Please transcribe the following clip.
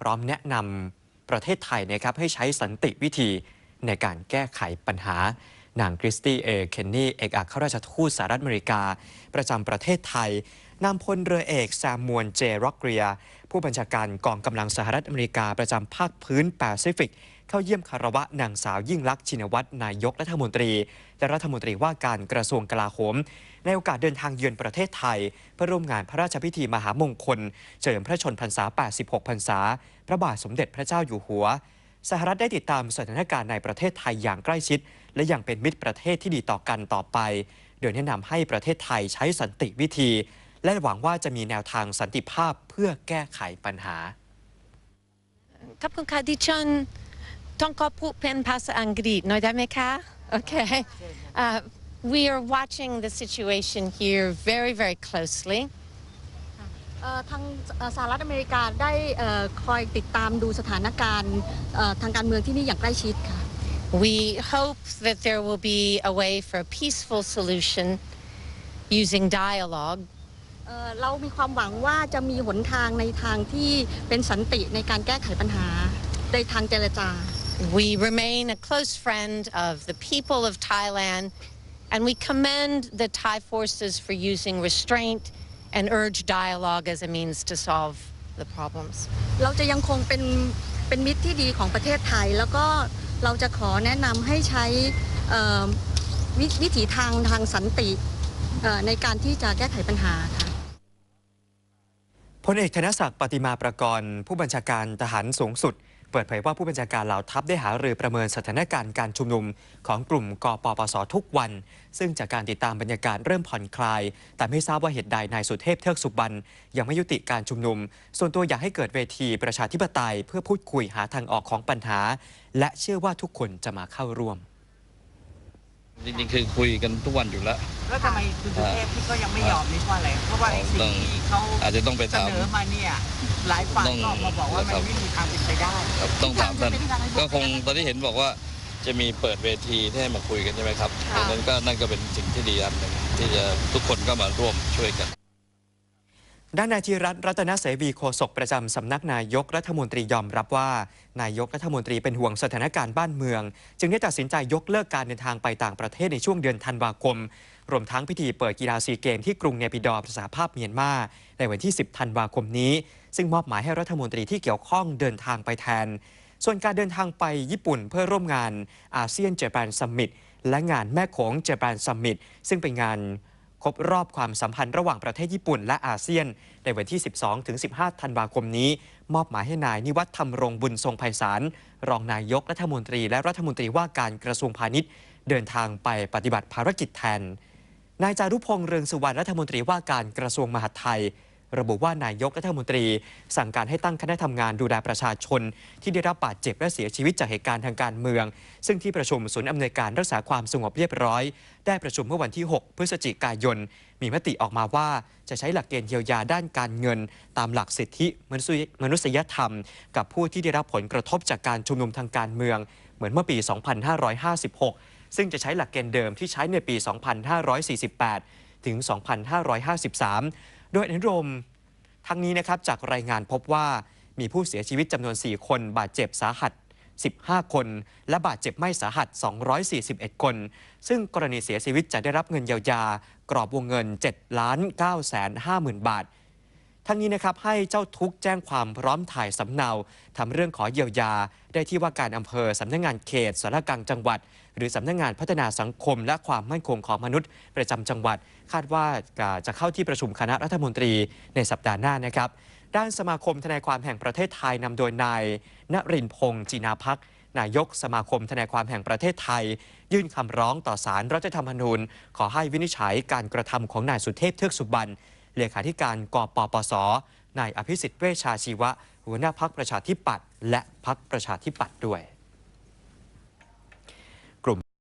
พร้อมแนะนำประเทศไทยนะครับให้ใช้สันติวิธีในการแก้ไขปัญหา นางคริสตี้เอเคนนี่เอกอัครราชทูตสหรัฐอเมริกา ประจำประเทศไทยนำพลเรือเอกแซมมวนเจร็อกเรีย ผู้บัญชาการกองกำลังสหรัฐอเมริกาประจำภาคพื้นแปซิฟิก เข้าเยี่ยมคารวะนางสาวยิ่งลักษณ์ชินวัตรนายกรัฐมนตรี และรัฐมนตรีว่าการกระทรวงกลาโหม ในโอกาสเดินทางเยือนประเทศไทย เพื่อร่วมงานพระราชพิธีมหามงคล เฉลิมพระชนพรรษา 86 พรรษา พระบาทสมเด็จพระเจ้าอยู่หัว สหรัฐได้ติดตามสถานการณ์ในประเทศไทยอย่างใกล้ชิด และยังเป็นมิตรประเทศที่ดีต่อกันต่อไป โดยแนะนำให้ประเทศไทยใช้สันติวิธี และหวังว่าจะมีแนวทางสันติภาพเพื่อแก้ไขปัญหาขอบคุณค่ะดิฉันต้องขอพูดเป็นภาษาอังกฤษหน่อยได้ไหมคะโอเค we are watching the situation here very very closely ทางเอ่อสหรัฐอเมริกาได้เอ่อคอยติดตามดูสถานการณ์เอ่อทางการเมืองที่นี่อย่างใกล้ชิดค่ะ we hope that there will be a way for a peaceful solution using dialogue เอ่อเรามีความหวังว่าจะมีหนทางในทางที่เป็นสันติในการแก้ไขปัญหาในทางเจรจา we remain a close friend of the people of Thailand and we commend the Thai forces for using restraint and urge dialogue as a means to solve the problems เราจะยังคงเป็นเป็นมิตรที่ดีของประเทศไทย แล้วก็เราจะขอแนะนำให้ใช้เอ่อววิถีทางทางสันติเอ่อในการที่จะแก้ไขปัญหาค่ะพลเอกธนศักดิ์ปฏิมาประกรณ์ ผู้บัญชาการทหารสูงสุด เปิดเผยว่าผู้บัญชาการเหล่าทัพได้หารือประเมินสถานการณ์การชุมนุมของกลุ่มกปปสทุกวัน ซึ่งจากการติดตามบรรยากาศเริ่มผ่อนคลาย แต่ไม่ทราบว่าเหตุใดนายสุเทพเทือกสุบรรณยังไม่ยุติการชุมนุม ส่วนตัวอยากให้เกิดเวทีประชาธิปไตย เพื่อพูดคุยหาทางออกของปัญหา และเชื่อว่าทุกคนจะมาเข้าร่วม จริงๆคือคุยกันทุกวันอยู่แล้วแล้วทำไมคุณสุเทพที่ก็ยังไม่ยอมนี่เพราะอะไรเพราะว่าไอ้สิ่งที่เขาอาจจะต้องไปเสถามนอมาเนี่ยหลายฝ่ายต้องก็ออกมาบอกว่าครัมันบไม่มีทางเป็นไปได้ครับต้องถามท่านที่ทางให้ก็คงตอนที่เห็นบอกว่าจะมีเปิดเวทีที่ให้มาคุยกันใช่ไหมครับดังนั้นก็นั่นก็เป็นสิ่งที่ดีอันหนึ่งที่จะทุกคนก็มาร่วมช่วยกัน ด้านนายธีรัตน์รัตนเสวีโฆษกประจำสำนักนายกรัฐมนตรียอมรับว่า นายกรัฐมนตรีเป็นห่วงสถานการณ์บ้านเมือง จึงได้ตัดสินใจยกเลิกการเดินทางไปต่างประเทศในช่วงเดือนธันวาคม รวมทั้งพิธีเปิดกีฬาซีเกมที่กรุงเนปิดอร์สหภาพเมียนมา ในวันที่ 10 ธันวาคมนี้ ซึ่งมอบหมายให้รัฐมนตรีที่เกี่ยวข้องเดินทางไปแทน ส่วนการเดินทางไปญี่ปุ่นเพื่อร่วมงานอาเซียนเจแปนซัมมิตและงานแม่โขงเจแปนซัมมิตซึ่งเป็นงาน ครบรอบความสัมพันธ์ระหว่างประเทศญี่ปุ่นและอาเซียน ในวันที่ 12-15 ธันวาคมนี้ มอบหมายให้นายนิวัฒน์ธรรมรงบุญทรงไพศาล รองนายกรัฐมนตรีและรัฐมนตรีว่าการกระทรวงพาณิชย์ เดินทางไปปฏิบัติภารกิจแทน นายจารุพงษ์เรืองสุวรรณรัฐมนตรีว่าการกระทรวงมหาดไทย ระบุว่านายกรัฐมนตรี สั่งการให้ตั้งคณะทำงานดูแลประชาชน ที่ได้รับบาดเจ็บและเสียชีวิตจากเหตุการณ์ทางการเมือง ซึ่งที่ประชุมศูนย์อำนวยการรักษาความสงบเรียบร้อย ได้ประชุมเมื่อวันที่ 6 พฤศจิกายน มีมติออกมาว่าจะใช้หลักเกณฑ์เยียวยาด้านการเงิน ตามหลักสิทธิมนุษยมนุษยธรรม กับผู้ที่ได้รับผลกระทบจากการชุมนุมทางการเมือง เหมือนเมื่อปี 2556 ซึ่งจะใช้หลักเกณฑ์เดิมที่ใช้ในปี 2548 ถึง 2553 โดยอนุโลมทั้งนี้นะครับจากรายงานพบว่ามีผู้เสียชีวิตจำนวน 4 คน บาดเจ็บสาหัส 15 คน และบาดเจ็บไม่สาหัส 241 คน ซึ่งกรณีเสียชีวิตจะได้รับเงินเยียวยากรอบวงเงิน7ล้าน9แสน5หมื่นบาท ทั้งนี้นะครับให้เจ้าทุกแจ้งความพร้อมถ่ายสำเนาทำเรื่องขอเยียวยา ได้ที่ว่าการอำเภอสำนักงานเขตสารกลางจังหวัด หรือสำนักงานพัฒนาสังคม และความมั่นคงของมนุษย์ ประจำจังหวัด คาดว่าจะเข้าที่ประชุมคณะรัฐมนตรีในสัปดาห์หน้านะครับ ด้านสมาคมทนายความแห่งประเทศไทยนำโดยนายณรินพงศ์จีนาพักนายกสมาคมทนายความแห่งประเทศไทย ยื่นคำร้องต่อศาลรัฐธรรมนูญ ขอให้วินิจฉัยการกระทำของนายสุเทพเทือกสุบรรณ เลขาธิการกปปสนายอภิสิทธิ์เวชชาชีวะ หัวหน้าพักประชาธิปัตย์และพักประชาธิปัตย์ด้วย